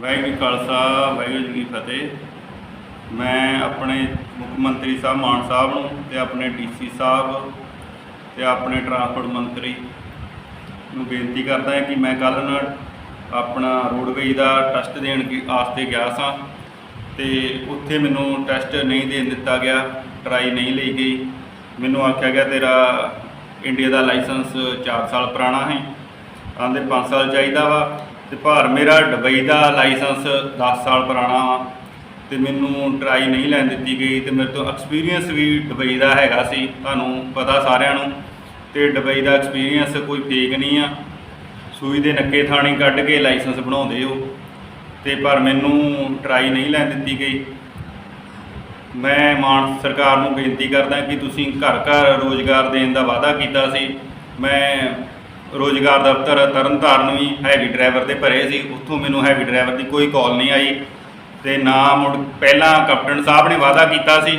ਵਾਹਿਗੁਰੂ ਖਾਲਸਾ, ਵਾਹਿਗੁਰੂ ਜੀ ਕੀ ਫਤਿਹ। ਮੈਂ ਆਪਣੇ ਮੁੱਖ ਮੰਤਰੀ ਸਾਹਿਬ ਮਾਨ ਸਾਹਿਬ ਨੂੰ ਤੇ ਆਪਣੇ ਡੀਸੀ ਸਾਹਿਬ ਤੇ ਆਪਣੇ ਟਰਾਂਸਪੋਰਟ ਮੰਤਰੀ ਨੂੰ ਬੇਨਤੀ ਕਰਦਾ ਹਾਂ ਕਿ ਮੈਂ ਕੱਲ੍ਹ ਨਾ ਆਪਣਾ ਰੋਡਵੇਜ ਦਾ ਟੈਸਟ ਦੇਣ ਦੀ ਆਸ ਗਿਆ ਸਾਂ ਤੇ ਉੱਥੇ ਮੈਨੂੰ ਟੈਸਟ ਨਹੀਂ ਦੇਣ ਦਿੱਤਾ ਗਿਆ, ਟਰਾਈ ਨਹੀਂ ਲਈ ਗਈ। ਮੈਨੂੰ ਆਖਿਆ ਗਿਆ, ਤੇਰਾ ਇੰਡੀਆ ਦਾ ਲਾਇਸੈਂਸ 4 ਸਾਲ ਪੁਰਾਣਾ ਹੈ ਆਂਦੇ 5 ਸਾਲ ਚਾਹੀਦਾ ਵਾ। ਤੇ ਭਾਰ ਮੇਰਾ ਦੁਬਈ ਦਾ ਲਾਇਸੈਂਸ 10 ਸਾਲ ਪੁਰਾਣਾ ਵਾ ਤੇ ਮੈਨੂੰ ਟਰਾਈ ਨਹੀਂ ਲੈਣ ਦਿੱਤੀ ਗਈ ਤੇ ਮੇਰੇ ਤੋਂ ਐਕਸਪੀਰੀਅੰਸ ਵੀ ਦੁਬਈ ਦਾ ਹੈਗਾ ਸੀ, ਤੁਹਾਨੂੰ ਪਤਾ ਸਾਰਿਆਂ ਨੂੰ। ਤੇ ਦੁਬਈ ਦਾ ਐਕਸਪੀਰੀਅੰਸ ਕੋਈ ਫੇਕ ਨਹੀਂ ਆ। ਸੂਈ ਦੇ ਨੱਕੇ ਥਾਣੀ ਕੱਢ ਕੇ ਲਾਇਸੈਂਸ ਬਣਾਉਂਦੇ ਹੋ। ਤੇ ਪਰ ਮੈਨੂੰ ਟਰਾਈ ਨਹੀਂ ਲੈਣ ਦਿੱਤੀ ਗਈ। ਮੈਂ ਮਾਨ ਸਰਕਾਰ ਨੂੰ ਬੇਨਤੀ ਕਰਦਾ ਕਿ ਤੁਸੀਂ ਘਰ ਘਰ ਰੋਜ਼ਗਾਰ ਦੇਣ ਦਾ ਵਾਅਦਾ ਕੀਤਾ ਸੀ। ਮੈਂ ਰੋਜ਼ਗਾਰ ਦਫ਼ਤਰ ਤਰਨਤਾਰਨ ਵੀ ਹੈਵੀ ਡਰਾਈਵਰ ਦੇ ਭਰੇ ਸੀ। ਉੱਥੋਂ ਮੈਨੂੰ ਹੈਵੀ ਡਰਾਈਵਰ ਦੀ ਕੋਈ ਕਾਲ ਨਹੀਂ ਆਈ ਤੇ ਨਾ ਮੁੜ ਪਹਿਲਾਂ ਕੈਪਟਨ ਸਾਹਿਬ ਨੇ ਵਾਅਦਾ ਕੀਤਾ ਸੀ।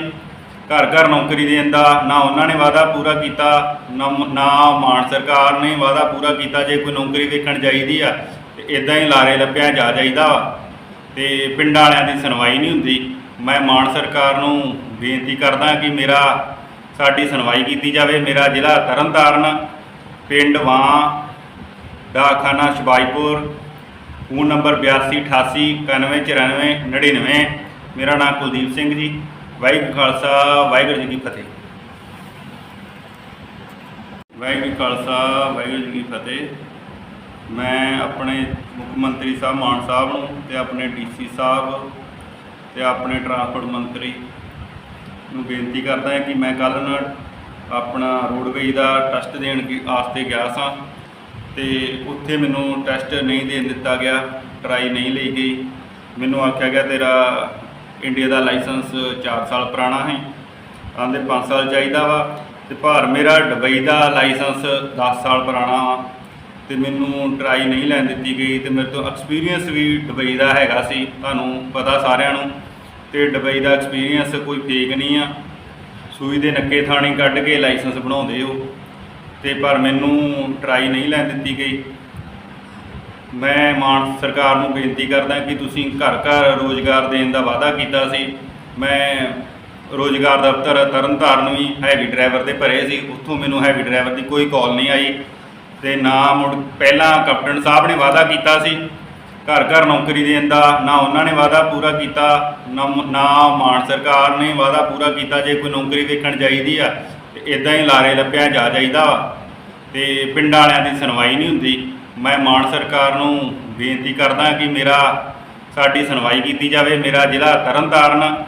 ਘਰ ਘਰ ਨੌਕਰੀ ਦੇਣ ਦਾ ਨਾ ਉਹਨਾਂ ਨੇ ਵਾਅਦਾ ਪੂਰਾ ਕੀਤਾ, ਨਾ ਨਾ ਮਾਨ ਸਰਕਾਰ ਨੇ ਵਾਅਦਾ ਪੂਰਾ ਕੀਤਾ ਜੇ ਕੋਈ ਨੌਕਰੀ ਵੇਖਣ ਚਾਹੀਦੀ ਆ ਤੇ ਇਦਾਂ ਹੀ ਲਾਰੇ ਲੱਪਿਆ ਜਾ ਜਾਈਦਾ ਵਾ ਤੇ ਪਿੰਡਾਂ ਵਾਲਿਆਂ ਦੀ ਸੁਣਵਾਈ ਨਹੀਂ ਹੁੰਦੀ। ਮੈਂ ਮਾਨ ਸਰਕਾਰ ਨੂੰ ਬੇਨਤੀ ਕਰਦਾ ਕਿ ਮੇਰਾ ਸਾਡੀ ਸੁਣਵਾਈ ਕੀਤੀ ਜਾਵੇ। ਮੇਰਾ ਜ਼ਿਲ੍ਹਾ ਤਰਨਤਾਰਨ ਪਿੰਡ ਵਾਂ ਡਾਖਾਨਾ ਸ਼ਬਾਈਪੁਰ ਫੋਨ ਨੰਬਰ 8288919499 ਮੇਰਾ ਨਾਮ ਕੁਲਦੀਪ ਸਿੰਘ ਜੀ। ਵਾਹਿਗੁਰੂ ਖਾਲਸਾ, ਵਾਹਿਗੁਰੂ ਜੀ ਕੀ ਫਤਿਹ। ਵਾਹਿਗੁਰੂ ਖਾਲਸਾ, ਵਾਹਿਗੁਰੂ ਜੀ ਕੀ ਫਤਿਹ। ਮੈਂ ਆਪਣੇ ਮੁੱਖ ਮੰਤਰੀ ਸਾਹਿਬ, ਮਾਨ ਸਾਹਿਬ ਨੂੰ ਤੇ ਆਪਣੇ ਡੀਸੀ ਸਾਹਿਬ ਤੇ ਆਪਣੇ ਟਰਾਂਸਪੋਰਟ ਮੰਤਰੀ ਨੂੰ ਬੇਨਤੀ ਕਰਦਾ ਹਾਂ ਕਿ ਮੈਂ ਕੱਲ੍ਹ ਨਾਲ ਆਪਣਾ ਰੋਡਵੇਜ ਦਾ ਟੈਸਟ ਦੇਣ ਦੀ ਆਸ ਗਿਆ ਸਾਂ। ਤੇ ਉੱਥੇ ਮੈਨੂੰ ਟੈਸਟ ਨਹੀਂ ਦੇਣ ਦਿੱਤਾ ਗਿਆ, ਟਰਾਈ ਨਹੀਂ ਲਈ ਗਈ। ਮੈਨੂੰ ਆਖਿਆ ਗਿਆ, ਤੇਰਾ ਇੰਡੀਆ ਦਾ ਲਾਇਸੈਂਸ 4 ਸਾਲ ਪੁਰਾਣਾ ਹੈ। ਆਂਦੇ 5 ਸਾਲ ਚਾਹੀਦਾ ਵਾ। ਤੇ ਭਾਰ ਮੇਰਾ ਦੁਬਈ ਦਾ ਲਾਇਸੈਂਸ 10 ਸਾਲ ਪੁਰਾਣਾ ਵਾ। ਤੇ ਮੈਨੂੰ ਟਰਾਈ ਨਹੀਂ ਲੈਣ ਦਿੱਤੀ ਗਈ। ਤੇ ਮੇਰੇ ਤੋਂ ਐਕਸਪੀਰੀਅੰਸ ਵੀ ਦੁਬਈ ਦਾ ਹੈਗਾ ਸੀ। ਤੁਹਾਨੂੰ ਪਤਾ ਸਾਰਿਆਂ ਨੂੰ। ਤੇ ਦੁਬਈ ਦਾ ਐਕਸਪੀਰੀਅੰਸ ਕੋਈ ਫੇਕ ਨਹੀਂ ਆ। ਸੂਈ ਦੇ ਨੱਕੇ ਥਾਣੀ ਕੱਢ ਕੇ ਲਾਇਸੈਂਸ ਬਣਾਉਂਦੇ ਹੋ। ਤੇ ਪਰ ਮੈਨੂੰ ਟਰਾਈ ਨਹੀਂ ਲੈਣ ਦਿੱਤੀ ਗਈ। ਮੈਂ ਮਾਨ ਸਰਕਾਰ ਨੂੰ ਬੇਨਤੀ ਕਰਦਾ ਕਿ ਤੁਸੀਂ ਘਰ ਘਰ ਰੋਜ਼ਗਾਰ ਦੇਣ ਦਾ ਵਾਅਦਾ ਕੀਤਾ ਸੀ। ਮੈਂ ਰੋਜ਼ਗਾਰ ਦਫ਼ਤਰ ਤਰਨਤਾਰਨ ਵੀ ਹੈਵੀ ਡਰਾਈਵਰ ਦੇ ਭਰੇ ਸੀ। ਉੱਥੋਂ ਮੈਨੂੰ ਹੈਵੀ ਡਰਾਈਵਰ ਦੀ ਕੋਈ ਕਾਲ ਨਹੀਂ ਆਈ। ਤੇ ਨਾ ਮੁੜ ਪਹਿਲਾਂ ਕੈਪਟਨ ਸਾਹਿਬ ਨੇ ਵਾਅਦਾ ਕੀਤਾ ਸੀ। ਘਰ ਘਰ ਨੌਕਰੀ ਦੇਣ ਦਾ, ਨਾ ਉਹਨਾਂ ਨੇ ਵਾਅਦਾ ਪੂਰਾ ਕੀਤਾ, ਨਾ ਨਾ ਮਾਨ ਸਰਕਾਰ ਨੇ ਵਾਅਦਾ ਪੂਰਾ ਕੀਤਾ ਜੇ ਕੋਈ ਨੌਕਰੀ ਦੇਖਣ ਚਾਹੀਦੀ ਆ, ਤੇ ਇਦਾਂ ਹੀ ਲਾਰੇ ਲੱਪਿਆ ਜਾ ਜਾਈਦਾ ਵਾ। ਤੇ ਪਿੰਡਾਂ ਵਾਲਿਆਂ ਦੀ ਸੁਣਵਾਈ ਨਹੀਂ ਹੁੰਦੀ। ਮੈਂ ਮਾਨ ਸਰਕਾਰ ਨੂੰ ਬੇਨਤੀ ਕਰਦਾ ਕਿ ਮੇਰਾ, ਸਾਡੀ ਸੁਣਵਾਈ ਕੀਤੀ ਜਾਵੇ। ਮੇਰਾ ਜ਼ਿਲ੍ਹਾ ਤਰਨਤਾਰਨ,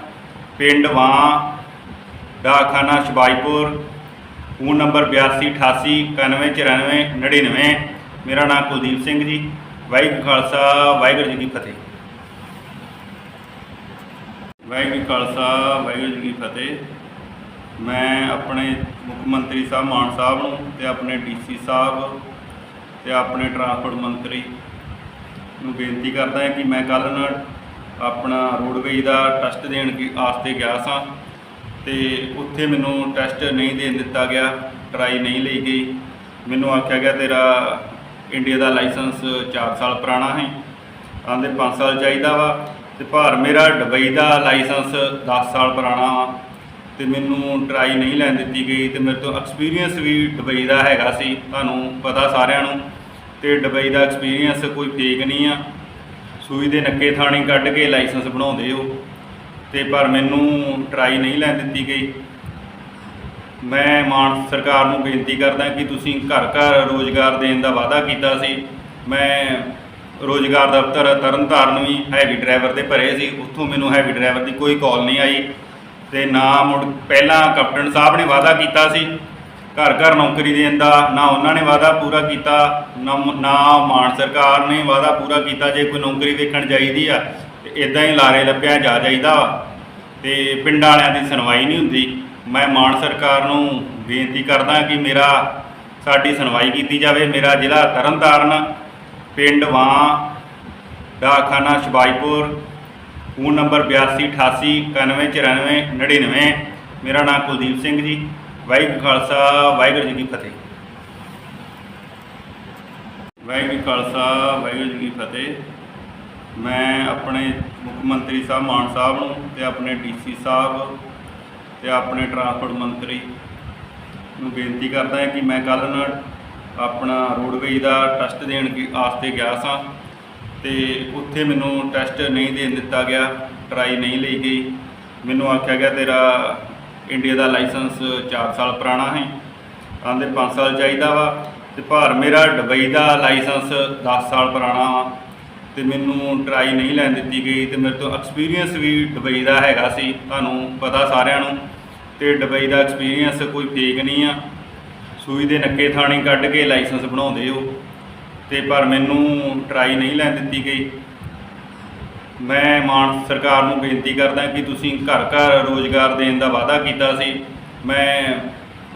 ਪਿੰਡ ਵਾਂ ਡਾਖਾਨਾ ਸ਼ਬਾਈਪੁਰ, ਫੋਨ ਨੰਬਰ 8288919499 ਮੇਰਾ ਨਾਮ ਕੁਲਦੀਪ ਸਿੰਘ ਜੀ। ਵਾਹਿਗੁਰੂ ਖਾਲਸਾ, ਵਾਹਿਗੁਰੂ ਜੀ ਕੀ ਫਤਿਹ। ਵਾਹਿਗੁਰੂ ਖਾਲਸਾ, ਵਾਹਿਗੁਰੂ ਜੀ ਕੀ ਫਤਿਹ। ਮੈਂ ਆਪਣੇ ਮੁੱਖ ਮੰਤਰੀ ਸਾਹਿਬ ਮਾਨ ਸਾਹਿਬ ਨੂੰ ਤੇ ਆਪਣੇ ਡੀਸੀ ਸਾਹਿਬ ਤੇ ਆਪਣੇ ਟਰਾਂਸਪੋਰਟ ਮੰਤਰੀ ਨੂੰ ਬੇਨਤੀ ਕਰਦਾ ਹਾਂ ਕਿ ਮੈਂ ਕੱਲ੍ਹ ਨਾ ਆਪਣਾ ਰੋਡਵੇਜ ਦਾ ਟੈਸਟ ਦੇਣ ਦੀ ਆਸ ਤੇ ਗਿਆ ਸਾਂ ਤੇ ਉੱਥੇ ਮੈਨੂੰ ਟੈਸਟ ਨਹੀਂ ਦੇਣ ਦਿੱਤਾ ਗਿਆ, ਟਰਾਈ ਨਹੀਂ ਲਈ ਗਈ। ਮੈਨੂੰ ਆਖਿਆ ਗਿਆ, ਤੇਰਾ ਇੰਡੀਆ ਦਾ ਲਾਇਸੈਂਸ 4 ਸਾਲ ਪੁਰਾਣਾ ਹੈ। ਆਂਦੇ 5 ਸਾਲ ਚਾਹੀਦਾ ਵਾ। ਤੇ ਭਾਰ ਮੇਰਾ ਦੁਬਈ ਦਾ ਲਾਇਸੈਂਸ 10 ਸਾਲ ਪੁਰਾਣਾ ਵਾ। ਤੇ ਮੈਨੂੰ ਟਰਾਈ ਨਹੀਂ ਲੈਣ ਦਿੱਤੀ ਗਈ। ਤੇ ਮੇਰੇ ਤੋਂ ਐਕਸਪੀਰੀਅੰਸ ਵੀ ਦੁਬਈ ਦਾ ਹੈਗਾ ਸੀ। ਤੁਹਾਨੂੰ ਪਤਾ ਸਾਰਿਆਂ ਨੂੰ। ਤੇ ਦੁਬਈ ਦਾ ਐਕਸਪੀਰੀਅੰਸ ਕੋਈ ਫੇਕ ਨਹੀਂ ਆ। ਸੂਈ ਦੇ ਨੱਕੇ ਥਾਣੀ ਕੱਢ ਕੇ ਲਾਇਸੈਂਸ ਬਣਾਉਂਦੇ ਹੋ। ਤੇ ਪਰ ਮੈਨੂੰ ਟਰਾਈ ਨਹੀਂ ਲੈਣ ਦਿੱਤੀ ਗਈ। ਮੈਂ ਮਾਨ ਸਰਕਾਰ ਨੂੰ ਬੇਨਤੀ ਕਰਦਾ ਕਿ ਤੁਸੀਂ ਘਰ ਘਰ ਰੋਜ਼ਗਾਰ ਦੇਣ ਦਾ ਵਾਅਦਾ ਕੀਤਾ ਸੀ। ਮੈਂ ਰੋਜ਼ਗਾਰ ਦਫ਼ਤਰ ਤਰਨਤਾਰਨ ਵੀ ਹੈਵੀ ਡਰਾਈਵਰ ਦੇ ਭਰੇ ਸੀ। ਉੱਥੋਂ ਮੈਨੂੰ ਹੈਵੀ ਡਰਾਈਵਰ ਦੀ ਕੋਈ ਕਾਲ ਨਹੀਂ ਆਈ ਤੇ ਨਾ ਮੁੜ ਪਹਿਲਾਂ ਕੈਪਟਨ ਸਾਹਿਬ ਨੇ ਵਾਅਦਾ ਕੀਤਾ ਸੀ। ਘਰ ਘਰ ਨੌਕਰੀ ਦੇਣ ਦਾ, ਨਾ ਉਹਨਾਂ ਨੇ ਵਾਅਦਾ ਪੂਰਾ ਕੀਤਾ, ਨਾ ਨਾ ਮਾਨ ਸਰਕਾਰ ਨੇ ਵਾਅਦਾ ਪੂਰਾ ਕੀਤਾ ਜੇ ਕੋਈ ਨੌਕਰੀ ਵੇਖਣ ਚਾਹੀਦੀ ਆ, ਤੇ ਇਦਾਂ ਹੀ ਲਾਰੇ ਲੱਪਿਆ ਜਾ ਜਾਈਦਾ ਵਾ ਤੇ ਪਿੰਡਾਂ ਵਾਲਿਆਂ ਦੀ ਸੁਣਵਾਈ ਨਹੀਂ ਹੁੰਦੀ। ਮੈਂ ਮਾਨ ਸਰਕਾਰ ਨੂੰ ਬੇਨਤੀ ਕਰਦਾ ਕਿ ਮੇਰਾ ਸਾਡੀ ਸੁਣਵਾਈ ਕੀਤੀ ਜਾਵੇ। ਮੇਰਾ ਜ਼ਿਲ੍ਹਾ ਤਰਨਤਾਰਨ, ਪਿੰਡ ਵਾਂ ਡਾਖਾਨਾ ਸ਼ਬਾਈਪੁਰ, ਫੋਨ ਨੰਬਰ 8288919499 ਮੇਰਾ ਨਾਮ ਕੁਲਦੀਪ ਸਿੰਘ ਜੀ। ਵਾਹਿਗੁਰੂ ਖਾਲਸਾ, ਵਾਹਿਗੁਰੂ ਜੀ ਕੀ ਫਤਿਹ। ਵਾਹਿਗੁਰੂ ਖਾਲਸਾ, ਵਾਹਿਗੁਰੂ ਜੀ ਕੀ ਫਤਿਹ। ਮੈਂ ਆਪਣੇ ਮੁੱਖ ਮੰਤਰੀ ਸਾਹਿਬ, ਮਾਨ ਸਾਹਿਬ ਨੂੰ ਤੇ ਆਪਣੇ ਡੀਸੀ ਸਾਹਿਬ ਤੇ ਆਪਣੇ ਟਰਾਂਸਪੋਰਟ ਮੰਤਰੀ ਨੂੰ ਬੇਨਤੀ ਕਰਦਾ ਹਾਂ ਕਿ ਮੈਂ ਕੱਲ੍ਹ ਨਾਲ ਆਪਣਾ ਰੋਡਵੇਜ ਦਾ ਟੈਸਟ ਦੇਣ ਦੀ ਆਸਤੇ ਗਿਆ ਸਾਂ ਤੇ ਉੱਥੇ ਮੈਨੂੰ ਟੈਸਟ ਨਹੀਂ ਦੇਣ ਦਿੱਤਾ ਗਿਆ ਟਰਾਈ ਨਹੀਂ ਲਈ ਗਈ। ਮੈਨੂੰ ਆਖਿਆ ਗਿਆ, ਤੇਰਾ ਇੰਡੀਆ ਦਾ ਲਾਇਸੈਂਸ 4 ਸਾਲ ਪੁਰਾਣਾ ਹੈ ਆਂਦੇ 5 ਸਾਲ ਚਾਹੀਦਾ ਵਾ ਤੇ ਭਾਰ ਮੇਰਾ ਦੁਬਈ ਦਾ ਲਾਇਸੈਂਸ 10 ਸਾਲ ਪੁਰਾਣਾ ਵਾ। ਤੇ ਮੈਨੂੰ ਟਰਾਈ ਨਹੀਂ ਲੈਣ ਦਿੱਤੀ ਗਈ ਤੇ ਮੇਰੇ ਤੋਂ ਐਕਸਪੀਰੀਅੰਸ ਵੀ ਦੁਬਈ ਦਾ ਹੈਗਾ ਸੀ, ਤੁਹਾਨੂੰ ਪਤਾ ਸਾਰਿਆਂ ਨੂੰ। ਤੇ ਦੁਬਈ ਦਾ ਐਕਸਪੀਰੀਅੰਸ ਕੋਈ ਫੇਕ ਨਹੀਂ ਆ। ਸੂਈ ਦੇ ਨੱਕੇ ਥਾਣੀ ਕੱਢ ਕੇ ਲਾਇਸੈਂਸ ਬਣਾਉਂਦੇ ਹੋ। ਤੇ ਪਰ ਮੈਨੂੰ ਟਰਾਈ ਨਹੀਂ ਲੈਣ ਦਿੱਤੀ ਗਈ। ਮੈਂ ਮਾਨ ਸਰਕਾਰ ਨੂੰ ਬੇਨਤੀ ਕਰਦਾ ਕਿ ਤੁਸੀਂ ਘਰ ਘਰ ਰੋਜ਼ਗਾਰ ਦੇਣ ਦਾ ਵਾਅਦਾ ਕੀਤਾ ਸੀ। ਮੈਂ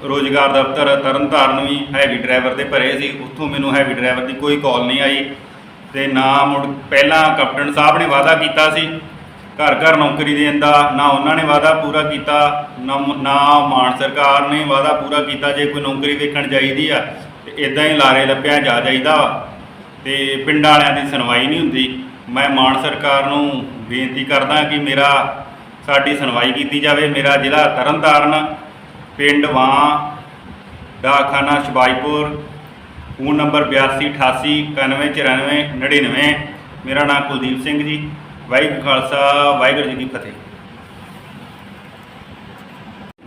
ਰੋਜ਼ਗਾਰ ਦਫ਼ਤਰ ਤਰਨਤਾਰਨ ਵੀ ਹੈਵੀ ਡਰਾਈਵਰ ਦੇ ਭਰੇ ਸੀ। ਉੱਥੋਂ ਮੈਨੂੰ ਹੈਵੀ ਡਰਾਈਵਰ ਦੀ ਕੋਈ ਕਾਲ ਨਹੀਂ ਆਈ। ਤੇ ਨਾ ਮੁੜ ਪਹਿਲਾਂ ਕੈਪਟਨ ਸਾਹਿਬ ਨੇ ਵਾਅਦਾ ਕੀਤਾ ਸੀ। ਘਰ ਘਰ ਨੌਕਰੀ ਦੇਣ ਦਾ ਨਾ ਉਹਨਾਂ ਨੇ ਵਾਅਦਾ ਪੂਰਾ ਕੀਤਾ। ਨਾ ਨਾ ਮਾਨ ਸਰਕਾਰ ਨੇ ਵਾਅਦਾ ਪੂਰਾ ਕੀਤਾ ਜੇ ਕੋਈ ਨੌਕਰੀ ਵੇਖਣ ਚਾਹੀਦੀ ਆ, ਤੇ ਇਦਾਂ ਹੀ ਲਾਰੇ ਲੱਪਿਆ ਜਾ ਜਾਈਦਾ ਵਾ। ਤੇ ਪਿੰਡਾਂ ਵਾਲਿਆਂ ਦੀ ਸੁਣਵਾਈ ਨਹੀਂ ਹੁੰਦੀ। ਮੈਂ ਮਾਨ ਸਰਕਾਰ ਨੂੰ ਬੇਨਤੀ ਕਰਦਾ ਕਿ ਮੇਰਾ, ਸਾਡੀ ਸੁਣਵਾਈ ਕੀਤੀ ਜਾਵੇ। ਮੇਰਾ ਜ਼ਿਲ੍ਹਾ ਤਰਨਤਾਰਨ, ਪਿੰਡ ਵਾਂ ਡਾਖਾਨਾ ਸ਼ਬਾਈਪੁਰ ਫੋਨ ਨੰਬਰ 8288 9194 99 ਮੇਰਾ ਨਾਮ ਕੁਲਦੀਪ ਸਿੰਘ ਜੀ। ਵਾਹਿਗੁਰੂ ਖਾਲਸਾ, ਵਾਹਿਗੁਰੂ ਜੀ ਕੀ ਫਤਿਹ।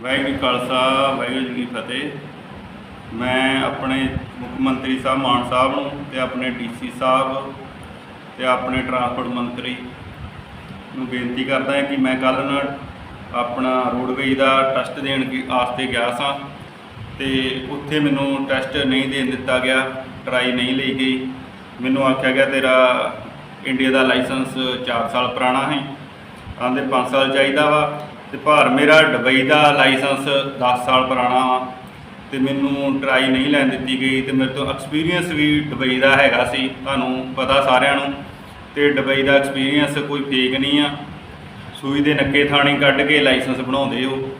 ਵਾਹਿਗੁਰੂ ਖਾਲਸਾ, ਵਾਹਿਗੁਰੂ ਜੀ ਕੀ ਫਤਿਹ। ਮੈਂ ਆਪਣੇ ਮੁੱਖ ਮੰਤਰੀ ਸਾਹਿਬ ਮਾਨ ਸਾਹਿਬ ਨੂੰ ਤੇ ਆਪਣੇ ਡੀਸੀ ਸਾਹਿਬ ਤੇ ਆਪਣੇ ਟਰਾਂਸਪੋਰਟ ਮੰਤਰੀ ਨੂੰ ਬੇਨਤੀ ਕਰਦਾ ਹਾਂ ਕਿ ਮੈਂ ਕੱਲ੍ਹ ਨਾ ਆਪਣਾ ਰੋਡਵੇਜ ਦਾ ਟੈਸਟ ਦੇਣ ਦੀ ਆਸਤੇ ਗਿਆ ਸਾਂ। ਤੇ ਉੱਥੇ ਮੈਨੂੰ ਟੈਸਟ ਨਹੀਂ ਦੇਣ ਦਿੱਤਾ ਗਿਆ ਟਰਾਈ ਨਹੀਂ ਲਈ ਗਈ। ਮੈਨੂੰ ਆਖਿਆ ਗਿਆ, ਤੇਰਾ ਇੰਡੀਆ ਦਾ ਲਾਇਸੈਂਸ 4 ਸਾਲ ਪੁਰਾਣਾ ਹੈ ਆਂਦੇ 5 ਸਾਲ ਚਾਹੀਦਾ ਵਾ ਤੇ ਭਾਰ ਮੇਰਾ ਦੁਬਈ ਦਾ ਲਾਇਸੈਂਸ 10 ਸਾਲ ਪੁਰਾਣਾ ਵਾ ਤੇ ਮੈਨੂੰ ਟਰਾਈ ਨਹੀਂ ਲੈਣ ਦਿੱਤੀ ਗਈ ਤੇ ਮੇਰੇ ਤੋਂ ਐਕਸਪੀਰੀਅੰਸ ਵੀ ਦੁਬਈ ਦਾ ਹੈਗਾ ਸੀ, ਤੁਹਾਨੂੰ ਪਤਾ ਸਾਰਿਆਂ ਨੂੰ ਤੇ ਦੁਬਈ ਦਾ ਐਕਸਪੀਰੀਅੰਸ ਕੋਈ ਫੇਕ ਨਹੀਂ ਆ। ਸੂਈ ਦੇ ਨੱਕੇ ਥਾਣੀ ਕੱਢ ਕੇ ਲਾਇਸੈਂਸ ਬਣਾਉਂਦੇ ਹੋ।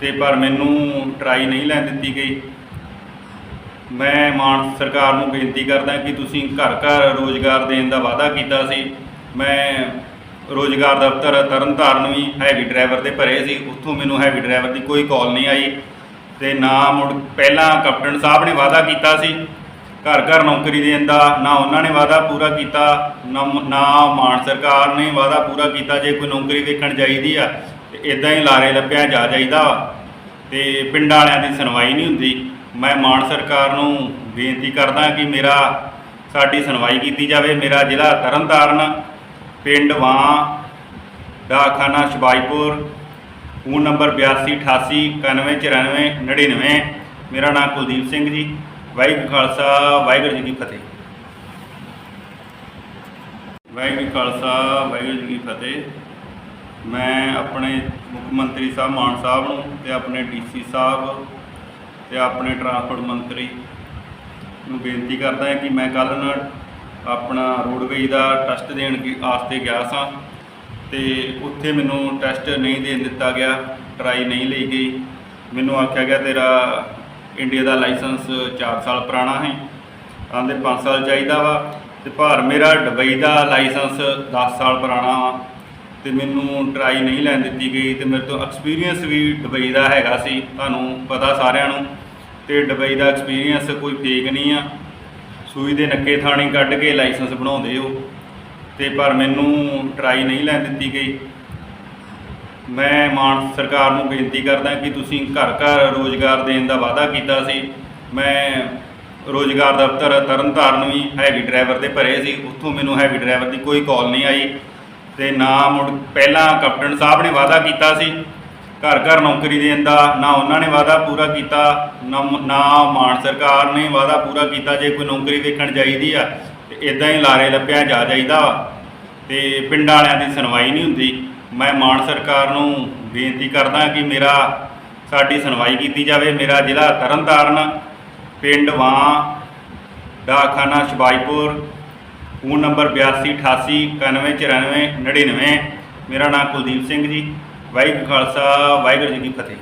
ਤੇ ਪਰ ਮੈਨੂੰ ਟਰਾਈ ਨਹੀਂ ਲੈਣ ਦਿੱਤੀ ਗਈ। ਮੈਂ ਮਾਨ ਸਰਕਾਰ ਨੂੰ ਬੇਨਤੀ ਕਰਦਾ ਕਿ ਤੁਸੀਂ ਘਰ ਘਰ ਰੋਜ਼ਗਾਰ ਦੇਣ ਦਾ ਵਾਅਦਾ ਕੀਤਾ ਸੀ। ਮੈਂ ਰੋਜ਼ਗਾਰ ਦਫ਼ਤਰ ਤਰਨਤਾਰਨ ਵੀ ਹੈਵੀ ਡਰਾਈਵਰ ਦੇ ਭਰੇ ਸੀ। ਉੱਥੋਂ ਮੈਨੂੰ ਹੈਵੀ ਡਰਾਈਵਰ ਦੀ ਕੋਈ ਕਾਲ ਨਹੀਂ ਆਈ ਤੇ ਨਾ ਮੁੜ ਪਹਿਲਾਂ ਕੈਪਟਨ ਸਾਹਿਬ ਨੇ ਵਾਅਦਾ ਕੀਤਾ ਸੀ। ਘਰ ਘਰ ਨੌਕਰੀ ਦੇਣ ਦਾ ਨਾ ਉਹਨਾਂ ਨੇ ਵਾਅਦਾ ਪੂਰਾ ਕੀਤਾ, ਨਾ ਨਾ ਮਾਨ ਸਰਕਾਰ ਨੇ ਵਾਅਦਾ ਪੂਰਾ ਕੀਤਾ। ਜੇ ਕੋਈ ਨੌਕਰੀ ਵੇਖਣ ਚਾਹੀਦੀ ਆ ਤੇ ਇਦਾਂ ਹੀ ਲਾਰੇ ਲੱਪਿਆ ਜਾ ਜਾਈਦਾ ਵਾ। ਤੇ ਪਿੰਡਾਂ ਵਾਲਿਆਂ ਦੀ ਸੁਣਵਾਈ ਨਹੀਂ ਹੁੰਦੀ। ਮੈਂ ਮਾਨ ਸਰਕਾਰ ਨੂੰ ਬੇਨਤੀ ਕਰਦਾ ਕਿ ਮੇਰਾ, ਸਾਡੀ ਸੁਣਵਾਈ ਕੀਤੀ ਜਾਵੇ। ਮੇਰਾ ਜ਼ਿਲ੍ਹਾ ਤਰਨਤਾਰਨ, ਪਿੰਡ ਵਾਂ, ਡਾਕਖਾਨਾ, ਸ਼ਬਾਈਪੁਰ, ਫੋਨ ਨੰਬਰ 8288 9194 99 ਮੇਰਾ ਨਾਮ ਕੁਲਦੀਪ ਸਿੰਘ ਜੀ। ਵਾਹਿਗੁਰੂ ਖਾਲਸਾ, ਵਾਹਿਗੁਰੂ ਜੀ ਕੀ ਫਤਿਹ। ਵਾਹਿਗੁਰੂ ਖਾਲਸਾ, ਵਾਹਿਗੁਰੂ ਜੀ ਕੀ ਫਤਿਹ। ਮੈਂ ਆਪਣੇ ਮੁੱਖ ਮੰਤਰੀ ਸਾਹਿਬ, ਮਾਨ ਸਾਹਿਬ ਨੂੰ ਤੇ ਆਪਣੇ ਡੀਸੀ ਸਾਹਿਬ ਤੇ ਆਪਣੇ ਟਰਾਂਸਪੋਰਟ ਮੰਤਰੀ ਨੂੰ ਬੇਨਤੀ ਕਰਦਾ ਹਾਂ ਕਿ ਮੈਂ ਕੱਲ੍ਹ ਨਾ ਆਪਣਾ ਰੋਡਵੇਜ ਦਾ ਟੈਸਟ ਦੇਣ ਦੀ ਆਸਤੇ ਗਿਆ ਸਾਂ ਤੇ ਉੱਥੇ ਮੈਨੂੰ ਟੈਸਟ ਨਹੀਂ ਦੇਣ ਦਿੱਤਾ ਗਿਆ, ਟਰਾਈ ਨਹੀਂ ਲਈ ਗਈ। ਮੈਨੂੰ ਆਖਿਆ ਗਿਆ, ਤੇਰਾ ਇੰਡੀਆ ਦਾ ਲਾਇਸੈਂਸ 4 ਸਾਲ ਪੁਰਾਣਾ ਹੈ ਆਂਦੇ 5 ਸਾਲ ਚਾਹੀਦਾ ਵਾ ਤੇ ਭਾਰ ਮੇਰਾ ਦੁਬਈ ਦਾ ਲਾਇਸੈਂਸ 10 ਸਾਲ ਪੁਰਾਣਾ ਵਾ। ਤੇ ਮੈਨੂੰ ਟਰਾਈ ਨਹੀਂ ਲੈਣ ਦਿੱਤੀ ਗਈ ਤੇ ਮੇਰੇ ਤੋਂ ਐਕਸਪੀਰੀਅੰਸ ਵੀ ਦੁਬਈ ਦਾ ਹੈਗਾ ਸੀ, ਤੁਹਾਨੂੰ ਪਤਾ ਸਾਰਿਆਂ ਨੂੰ। ਤੇ ਦੁਬਈ ਦਾ ਐਕਸਪੀਰੀਅੰਸ ਕੋਈ ਫੇਕ ਨਹੀਂ ਆ। ਸੂਈ ਦੇ ਨੱਕੇ ਥਾਣੀ ਕੱਢ ਕੇ ਲਾਇਸੈਂਸ ਬਣਾਉਂਦੇ ਹੋ। ਤੇ ਪਰ ਮੈਨੂੰ ਟਰਾਈ ਨਹੀਂ ਲੈਣ ਦਿੱਤੀ ਗਈ। ਮੈਂ ਮਾਨ ਸਰਕਾਰ ਨੂੰ ਬੇਨਤੀ ਕਰਦਾ ਕਿ ਤੁਸੀਂ ਘਰ ਘਰ ਰੋਜ਼ਗਾਰ ਦੇਣ ਦਾ ਵਾਅਦਾ ਕੀਤਾ ਸੀ। ਮੈਂ ਰੋਜ਼ਗਾਰ ਦਫ਼ਤਰ ਤਰਨਤਾਰਨ ਵੀ ਹੈਵੀ ਡਰਾਈਵਰ ਦੇ ਭਰੇ ਸੀ। ਉੱਥੋਂ ਮੈਨੂੰ ਹੈਵੀ ਡਰਾਈਵਰ ਦੀ ਕੋਈ ਕਾਲ ਨਹੀਂ ਆਈ। ਤੇ ਨਾ ਮੁੜ ਪਹਿਲਾਂ ਕੈਪਟਨ ਸਾਹਿਬ ਨੇ ਵਾਅਦਾ ਕੀਤਾ ਸੀ, ਘਰ ਘਰ ਨੌਕਰੀ ਦੇਣ ਦਾ, ਨਾ ਉਹਨਾਂ ਨੇ ਵਾਅਦਾ ਪੂਰਾ ਕੀਤਾ, ਨਾ ਨਾ ਮਾਨ ਸਰਕਾਰ ਨੇ ਵਾਅਦਾ ਪੂਰਾ ਕੀਤਾ ਜੇ ਕੋਈ ਨੌਕਰੀ ਵੇਖਣ ਚਾਹੀਦੀ ਆ, ਤੇ ਇਦਾਂ ਹੀ ਲਾਰੇ ਲੱਪਿਆ ਜਾ ਜਾਈਦਾ ਵਾ। ਤੇ ਪਿੰਡਾਂ ਵਾਲਿਆਂ ਦੀ ਸੁਣਵਾਈ ਨਹੀਂ ਹੁੰਦੀ। ਮੈਂ ਮਾਨ ਸਰਕਾਰ ਨੂੰ ਬੇਨਤੀ ਕਰਦਾ ਕਿ ਮੇਰਾ, ਸਾਡੀ ਸੁਣਵਾਈ ਕੀਤੀ ਜਾਵੇ। ਮੇਰਾ ਜ਼ਿਲ੍ਹਾ ਤਰਨਤਾਰਨ, ਪਿੰਡ ਵਾਂ ਡਾਖਾਨਾ ਸ਼ਬਾਈਪੁਰ ਫੋਨ ਨੰਬਰ 8288 9194 99 ਮੇਰਾ ਨਾਮ ਕੁਲਦੀਪ ਸਿੰਘ ਜੀ। ਵਾਹਿਗੁਰੂ ਖਾਲਸਾ, ਵਾਹਿਗੁਰੂ ਜੀ ਕੀ ਫਤਿਹ।